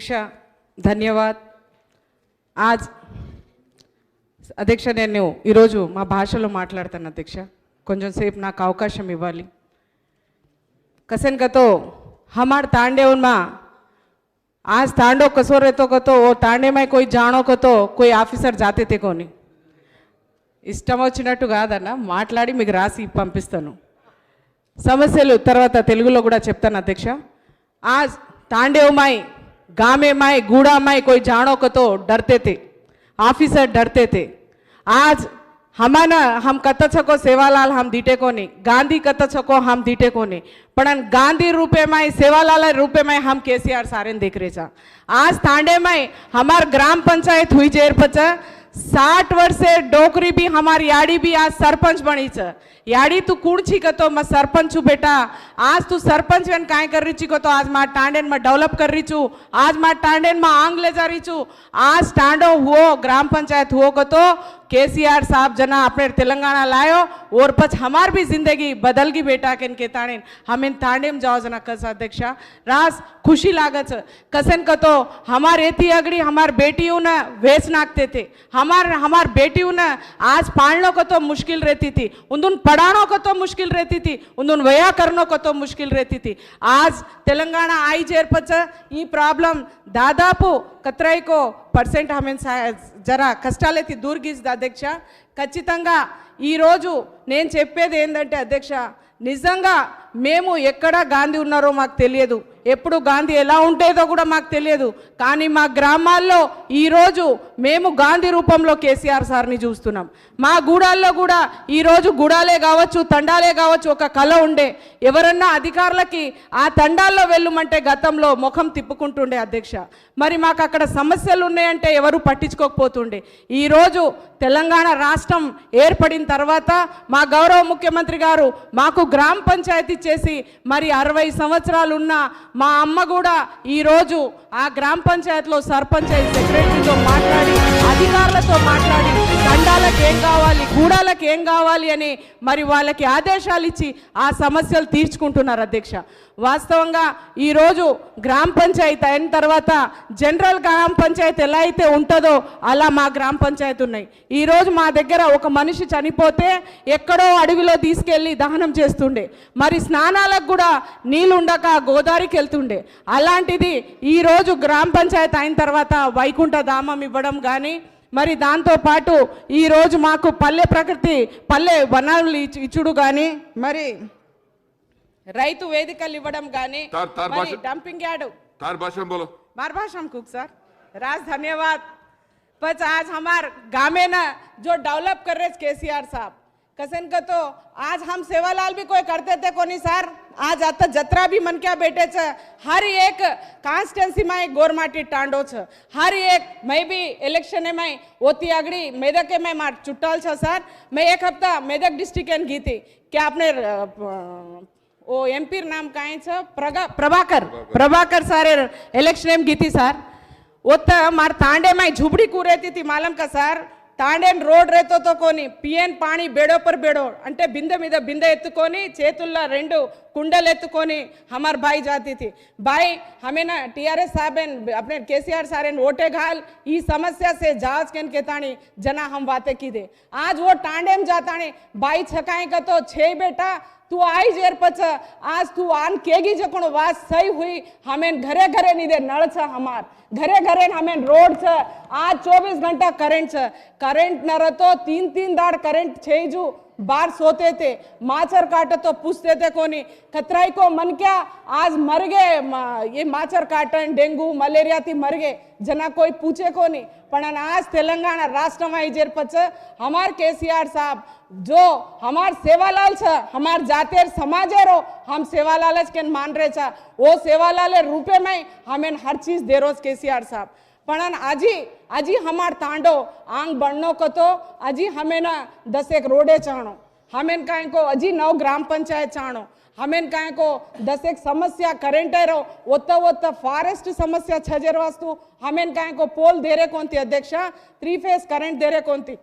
అధ్యక్ష ధన్యవాద్ ఆజ్ అధ్యక్ష నేను ఈరోజు మా భాషలో మాట్లాడతాను అధ్యక్ష కొంచెం సేపు నాకు అవకాశం ఇవ్వాలి कसन का तो हमार तांडे उनमा आज तांडो कसोर रहतो को तो वो तांडे में कोई जानो को तो कोई ఆఫీసర్ జాతే తే కోని ఇష్టం వచ్చినట్టు కాదన్న మాట్లాడి మీకు రాసి పంపిస్తాను సమస్యలు తర్వాత తెలుగులో కూడా చెప్తాను అధ్యక్ష आज तांडे माई ગામે માય ગુડામાંય કોઈ જાણો કતો ડરતે તે આફિસર ડરતે તે. આજ હમાના, હમ કત છકો સેવાલાલ, હમ દીટે કોની ગાંધી કત છકો હમ દીટે કોની પણ ગાંધી રૂપેમાંય, સેવાલાલ રૂપેમાંય હમ કેસીઆર સારેન દેખ રે છા આજ થાંડેમાંય હમાર ગ્રામ પંચાયત હુઈ જેર પચા साठ वर्ष डोकरी भी हमारी याडी भी आज सरपंच बनी छे याडी तू कुण छी कतो યાડી सरपंच કુણ बेटा आज तू सरपंच છું બેટા આજ તું સરપંચ વેન आज કરી टांडेन में डेवलप कर ટાંડેનમાં ડેવલપ आज છું टांडेन में आंग ले जा જારી છું आज સ્ટાન્ડો हुओ ग्राम पंचायत હુઓ कतो में आंग ले जा रही छू आज टांडो हुओ ग्राम पंचायत हुओ को तो केसीआर साहब जना अपने तेलंगाना लायो और पछ हमार भी जिंदगी बदल गई बेटा केन के ताणेन हम इन तांडेम जाओ जना कस अध्यक्षा रास खुशी लागत छ कसन कतो हमार एती अगड़ी हमार बेटियों न वेच नाकते थे हमार हमार बेटियों न आज पालनो को तो मुश्किल रहती थी उन पढ़ानो को तो పర్సెంట్ ఆమె జర కష్టాలైతే దూరిగిస్తుంది అధ్యక్ష. ఖచ్చితంగా ఈరోజు నేను చెప్పేది ఏంటంటే అధ్యక్ష నిజంగా మేము ఎక్కడ గాంధీ ఉన్నారో మాకు తెలియదు. ఎప్పుడు గాంధీ ఎలా ఉండేదో కూడా మాకు తెలియదు. కానీ మా గ్రామాల్లో ఈరోజు మేము గాంధీ రూపంలో కేసీఆర్ సార్ని చూస్తున్నాం. మా గూడాల్లో కూడా ఈరోజు గూడాలే కావచ్చు తండాలే కావచ్చు ఒక కళ ఉండే. ఎవరన్నా అధికారులకి ఆ తండాల్లో వెళ్ళమంటే గతంలో ముఖం తిప్పుకుంటుండే అధ్యక్ష. మరి మాకు అక్కడ సమస్యలు ఉన్నాయంటే ఎవరు పట్టించుకోకపోతుండే. ఈరోజు తెలంగాణ రాష్ట్రం ఏర్పడిన తర్వాత మా గౌరవ ముఖ్యమంత్రి గారు మాకు గ్రామ పంచాయతీ చేసి మరి అరవై సంవత్సరాలు ఉన్న మా అమ్మ కూడా ఈరోజు ఆ గ్రామ పంచాయతీలో సర్పంచ్ సెక్రటరీతో మాట్లాడి అధికారులతో మాట్లాడి దండాలకు ఏం కావాలి గూడాలకు ఏం కావాలి అని మరి వాళ్ళకి ఆదేశాలు ఇచ్చి ఆ సమస్యలు తీర్చుకుంటున్నారు అధ్యక్ష. వాస్తవంగా ఈరోజు గ్రామ పంచాయతీ అయిన తర్వాత జనరల్ గ్రామ పంచాయతీ ఎలా అయితే ఉంటుందో అలా మా గ్రామ పంచాయతీ ఉన్నాయి. ఈరోజు మా దగ్గర ఒక మనిషి చనిపోతే ఎక్కడో అడవిలో తీసుకెళ్ళి దహనం చేస్తుండే. మరి స్నానాలకు కూడా నీళ్ళు ఉండక గోదావరికి వెళ్తుండే. అలాంటిది ఈరోజు గ్రామ పంచాయతీ అయిన తర్వాత వైకుంఠ ధామం ఇవ్వడం కానీ మరి దాంతోపాటు ఈరోజు మాకు పల్లె ప్రకృతి పల్లె వనాలు ఇచ్చుడు కానీ మరి రైతు వేదికలు ఇవ్వడం కానీ తార్- తార్ మరి భాష- డంపింగ్ యార్డ్ तार भाषा में बोलो मार भाषा में कुक सर राज धन्यवाद बस आज हमार गामे ना जो डेवलप कर रहे केसीआर साहब कसन का तो आज हम सेवालाल भी कोई करते थे कोनी सर आज आता जत्रा भी मन क्या बैठे छ हर एक कांस्टेंसी में गोरमाटी टांडो छ हर एक मैं भी इलेक्शन में होती अगड़ी मेदक में मार चुट्टाल छ सर मैं एक हफ्ता मेदक डिस्ट्रिक्ट एन गई थी क्या आपने अ, अ, ओ एमपी नाम काय छ प्रगा प्रभाकर प्रभाकर सर इलेक्शन में गीती सर ఒత్త మరి తాండే మై झुपड़ी कू रहती थी मालूम का సార్ తాండేన్ రోడ్ రేతో తో కొని పిఎన్ పాణి బేడో పర్ బేడో అంటే బిందె మీద బిందె ఎత్తుకొని చేతుల్లో రెండు కుండలు ఎత్తుకొని हमार भाई जाती थी भाई हमें ना टीआरएस साहब एन अपने केसीआर सार एन वोटे घाल ई समस्या से जांच केन के ताणी जना हम बातें की दे आज वो टांडे में जाताणे भाई छकाए का तो छे बेटा तू आई जेर पच आज तू आन केगी जकोण वास सही हुई हमें घरे घरे नहीं दे नळ छ हमार घरे घरे हमें रोड छ आज 24 घंटा करंट छ करंट न रहतो तीन तीन दाड़ करंट छे जू बाहर सोते थे माचर काटे तो पूछते थे कोनी खतराई को मन क्या आज मर गए ये माचर काटन डेंगू मलेरिया थी मर गए जना कोई पूछे को नहीं પણ આજ તેલંગાણા રાષ્ટ્રમાં ઇજેર પછે હમાર કેસીઆર સાહેબ જો હમાર સેવાલાલ છે હમાર જાતેર સમાજે રો હમ સેવાલાલ જ કેન માન રહે છે ઓ સેવાલાલે રૂપે મેં હમેન હર ચીજ દે રોજ કેસીઆર સાહેબ पणन आजी પણ આજે આજે હમાર તાંડો આંગ आजी हमें ना दस एक रोडे चाणो हमें કાંઈ को अजी नौ ग्राम पंचायत चाणो हमें काय को दस एक समस्या करेंट रो ओत ओत फारेस्ट समस्या छजर वास्तु हमें काय को पोल देरे कोंती अध्यक्ष, थ्री फेस करेंट देरे कोंती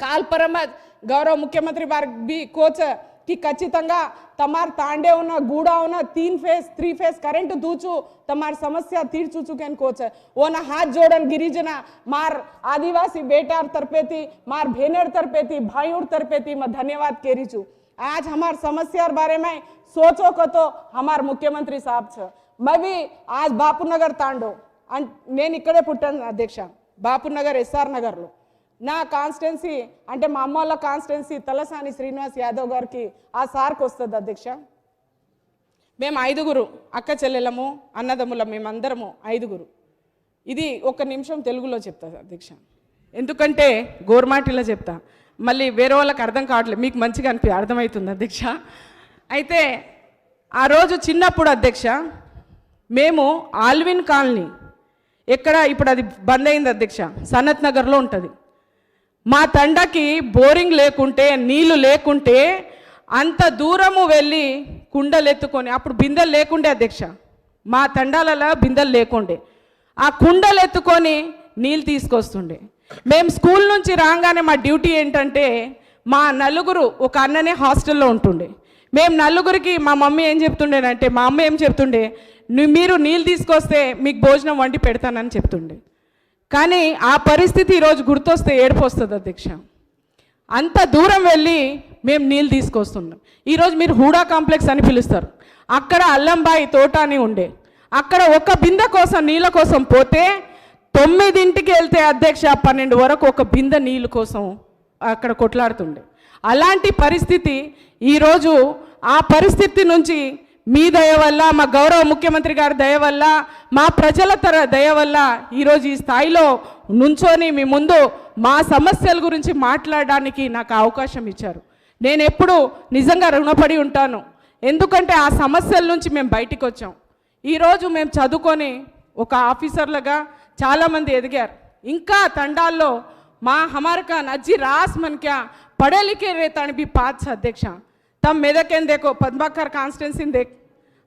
काल परम गौरव मुख्यमंत्री बार भी कोच कि ఖచ్చితంగా తమార్ తాండే ఉన్న గూడా ఉన్న తీన్ ఫేజ్ త్రీ ఫేజ్ కరెంట్ దూచు తమార్ సమస్య తీర్చుచుకి అనుకోవచ్చు ఓన హాత్ జోడన్ గిరిజన మార్ ఆదివాసీ బేటార్ తరపేతి మార్ భేనర్ తరపేతి భాయూర్ తరపేతి మా ధన్యవాद केरीचू आज हमार समस्या बारे में सोचो को तो हमार ముఖ్యమంత్రి సాబ్ छ मैं भी आज బాపునగర్ తాండో నేను ఇక్కడే పుట్టాను అధ్యక్ష బాపునగర్ ఎస్ఆర్ నగర్లో నా కాన్స్టెన్సీ అంటే మా అమ్మ వాళ్ళ కాన్స్టెన్సీ తలసాని శ్రీనివాస్ యాదవ్ గారికి ఆ సార్కి వస్తుంది అధ్యక్ష. మేము ఐదుగురు అక్క చెల్లెలము అన్నదమ్ములం మేమందరము ఐదుగురు. ఇది ఒక నిమిషం తెలుగులో చెప్తా అధ్యక్ష. ఎందుకంటే గోర్మాటిలో చెప్తా. మళ్ళీ వేరే వాళ్ళకి అర్థం కావట్లేదు. మీకు మంచిగా అనిపి అర్థమవుతుంది అధ్యక్ష. అయితే ఆ రోజు చిన్నప్పుడు అధ్యక్ష మేము ఆల్విన్ కాలనీ ఎక్కడ ఇప్పుడు అది బంద్ అయింది అధ్యక్ష. సనత్ నగర్లో ఉంటుంది. మా తండకి బోరింగ్ లేకుంటే నీళ్ళు లేకుంటే అంత దూరము వెళ్ళి కుండలు ఎత్తుకొని అప్పుడు బిందెలు లేకుండే అధ్యక్ష. మా తండాలలో బిందెలు లేకుండే. ఆ కుండలు ఎత్తుకొని నీళ్ళు తీసుకొస్తుండే. మేము స్కూల్ నుంచి రాగానే మా డ్యూటీ ఏంటంటే మా నలుగురు ఒక అన్ననే హాస్టల్లో ఉంటుండే. మేము నలుగురికి మా మమ్మీ ఏం చెప్తుండేనంటే మా అమ్మ ఏం చెప్తుండే మీరు నీళ్ళు తీసుకొస్తే మీకు భోజనం వండి పెడతానని చెప్తుండే. కానీ ఆ పరిస్థితి ఈరోజు గుర్తొస్తే ఏడుపు వస్తుంది అధ్యక్ష. అంత దూరం వెళ్ళి మేము నీళ్ళు తీసుకొస్తున్నాం. ఈరోజు మీరు హూడా కాంప్లెక్స్ అని పిలుస్తారు. అక్కడ అల్లంబాయి తోట అని ఉండే. అక్కడ ఒక బిందె కోసం నీళ్ళ కోసం పోతే తొమ్మిదింటికి వెళ్తే అధ్యక్ష పన్నెండు వరకు ఒక బిందె నీళ్ళ కోసం అక్కడ కొట్లాడుతుండే. అలాంటి పరిస్థితి ఈరోజు ఆ పరిస్థితి నుంచి మీ దయ వల్ల మా గౌరవ ముఖ్యమంత్రి గారి దయ వల్ల మా ప్రజల తర దయ వల్ల ఈరోజు ఈ స్థాయిలో నుంచొని మీ ముందు మా సమస్యల గురించి మాట్లాడడానికి నాకు అవకాశం ఇచ్చారు. నేను ఎప్పుడు నిజంగా రుణపడి ఉంటాను. ఎందుకంటే ఆ సమస్యల నుంచి మేము బయటికి వచ్చాం ఈరోజు మేము చదువుకొని ఒక ఆఫీసర్లుగా చాలామంది ఎదిగారు. ఇంకా తండాల్లో మా హమార్కా నజ్జీ రాస్ మన్క్యా పడలికే రేతాణి బి పాత్స అధ్యక్ష तब मेदकेन देखो, पद्माकर कॉन्स्टेंसी देख।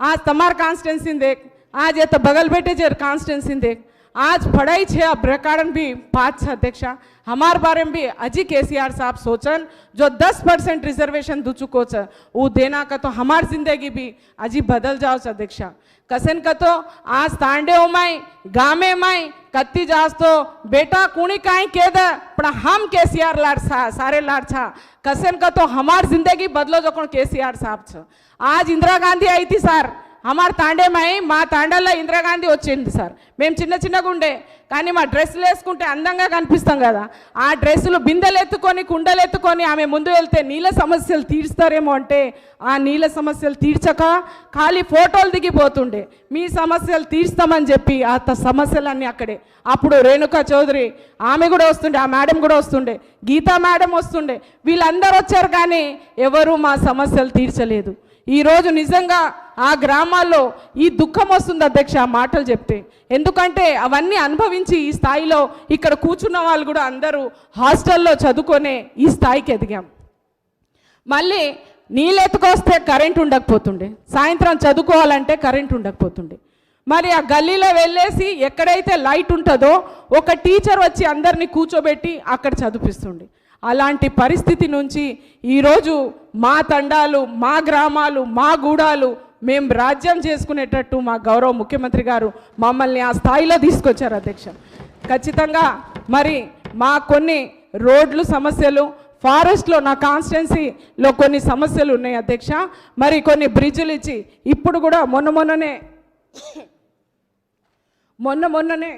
आज तमार कॉन्स्टेंसी देख। आज ये तो बगल बैठे जर कॉन्स्टेंसी देख। आज पढ़ाई छे अब रेकार्डन भी पाँच अध्यक्ष। हमार बारे में भी अजी के आर साहब सोचन जो दस परसेंट रिजर्वेशन दू चुको छ वो देना का तो हमार जिंदगी भी अजी बदल जाओ छ अध्यक्ष कसन का तो आज तांडे माई गामे माई कत्ती जास तो बेटा कुणी काई द पण हम केसीआर लाड सा सारे लाड छा। कसन का तो हमार जिंदगी बदलो जो कोण केसीआर साहब छ। आज इंदिरा गांधी आई थी सार। హమార్ తాండేమై మా తాండల్లో ఇందిరాగాంధీ వచ్చింది సార్. మేము చిన్న చిన్నగా ఉండే కానీ మా డ్రెస్సులు వేసుకుంటే అందంగా కనిపిస్తాం కదా. ఆ డ్రెస్సులు బిందెలు ఎత్తుకొని కుండలు ఎత్తుకొని ఆమె ముందు వెళ్తే నీళ్ళ సమస్యలు తీర్స్తారేమో అంటే ఆ నీళ్ళ సమస్యలు తీర్చక ఖాళీ ఫోటోలు దిగిపోతుండే. మీ సమస్యలు తీర్స్తామని చెప్పి ఆ త- సమస్యలన్నీ అక్కడే. అప్పుడు రేణుకా చౌదరి ఆమె కూడా వస్తుండే ఆ మేడం కూడా వస్తుండే గీతా మేడం వస్తుండే. వీళ్ళందరూ వచ్చారు కానీ ఎవరు మా సమస్యలు తీర్చలేదు. ఈరోజు నిజంగా ఆ గ్రామాల్లో ఈ దుఃఖం వస్తుంది అధ్యక్ష ఆ మాటలు చెప్తే. ఎందుకంటే అవన్నీ అనుభవించి ఈ స్థాయిలో ఇక్కడ కూర్చున్న వాళ్ళు కూడా అందరూ హాస్టల్లో చదువుకొనే ఈ స్థాయికి ఎదిగాం. మళ్ళీ నీళ్ళెత్తుకొస్తే కరెంట్ ఉండకపోతుండే. సాయంత్రం చదువుకోవాలంటే కరెంట్ ఉండకపోతుండే. మరి ఆ గల్లీలో వెళ్ళేసి ఎక్కడైతే లైట్ ఉంటుందో ఒక టీచర్ వచ్చి అందరినీ కూర్చోబెట్టి అక్కడ చదివిస్తుండే అలాంటి పరిస్థితి నుంచి ఈరోజు మా తండాలు మా గ్రామాలు మా గూడాలు మేము రాజ్యం చేసుకునేటట్టు మా గౌరవ ముఖ్యమంత్రి గారు మమ్మల్ని ఆ స్థాయిలో తీసుకొచ్చారు అధ్యక్ష. ఖచ్చితంగా మరి మా కొన్ని రోడ్లు సమస్యలు ఫారెస్ట్లో నా కాన్స్టిట్యున్సీలో కొన్ని సమస్యలు ఉన్నాయి అధ్యక్ష. మరి కొన్ని బ్రిడ్జులు ఇచ్చి ఇప్పుడు కూడా మొన్న మొన్ననే మొన్న మొన్ననే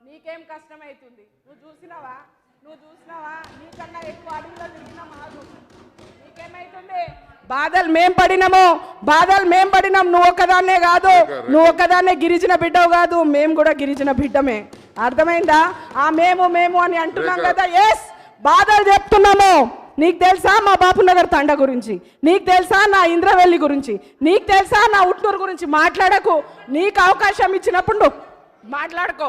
నీకేం కష్టమవుతుంది నువ్వు చూసినావా? నువ్వు చూసినావా? నీకన్నా ఎక్కువ అడవిలో బాధలు మేం పడినాము బాధలు మేం పడినాం. నువ్వు ఒక్కదాన్నే కాదు నువ్వు ఒక్కదాన్నే గిరిజన బిడ్డవు కాదు మేము కూడా గిరిజన బిడ్డమే. అర్థమైందా? ఆ మేము మేము అని అంటున్నాం కదా. ఎస్ బాధలు చెప్తున్నాము. నీకు తెలుసా మా బాపునగర్ తండ గురించి? నీకు తెలుసా నా ఇంద్రవెల్లి గురించి? నీకు తెలుసా నా ఉట్నూరు గురించి? మాట్లాడకు. నీకు అవకాశం ఇచ్చినప్పుడు మాట్లాడుకో.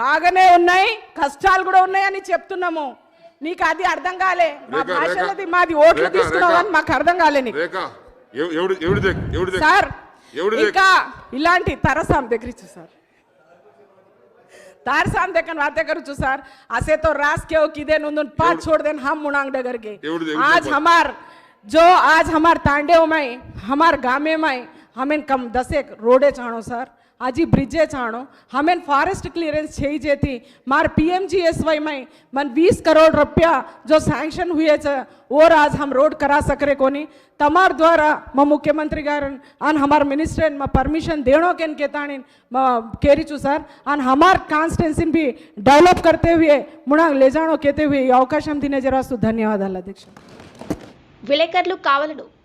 బాగానే ఉన్నాయి కష్టాలు కూడా ఉన్నాయని చెప్తున్నాము. నీకు అది అర్థం కాలే మా రేఖ, రేఖ. భాషలది మాది ఓట్లు రేఖ, తీసుకున్నావు రేఖ. అని మాకు అర్థం కాలే నీకు రేఖ ఎవ- ఎవడు ఎవడు దేక్ ఎవడు దేక్ సార్ ఎవడు దేక్ ఇంకా ఇలాంటి తరసాం దగ్గర ఇచ్చు సార్ तार साम देखन बातें करू छु सर असे तो रास के किदे नुंदुन पाच छोड़ देन हम मुनांग डगर के एवढं- एवढं आज बोल. हमार जो आज हमार तांडेव में हमार गामे में हमें कम दसेक रोडे चाणो सर આજે બ્રિજે છાણો હમે ફોરેસ્ટ ક્લિયરન્સ થઈ మార్ માર మై మన వీస్ కరోడ్ રૂપિયા జో శాంక్షన్ హుయే છે ઓર આજ હમ રોડ કરા સકરે કોની તમાર દ્વારા మా ముఖ్యమంత్రి గారు ఆన్ హమార్ మినిస్టర్ మా పర్మిషన్ దేణో కెన్ కేతాని మా కేరిచు సార్. ఆన్ హమార్ కాన్స్టిట్యున్సీని బి డెవలప్ కర్తే హుయే ముణా లేజాణో కేతే హుయే ఈ అవకాశం తినే జరాస్తు. ధన్యవాదాలు అధ్యక్ష. విలేకరులు కావలను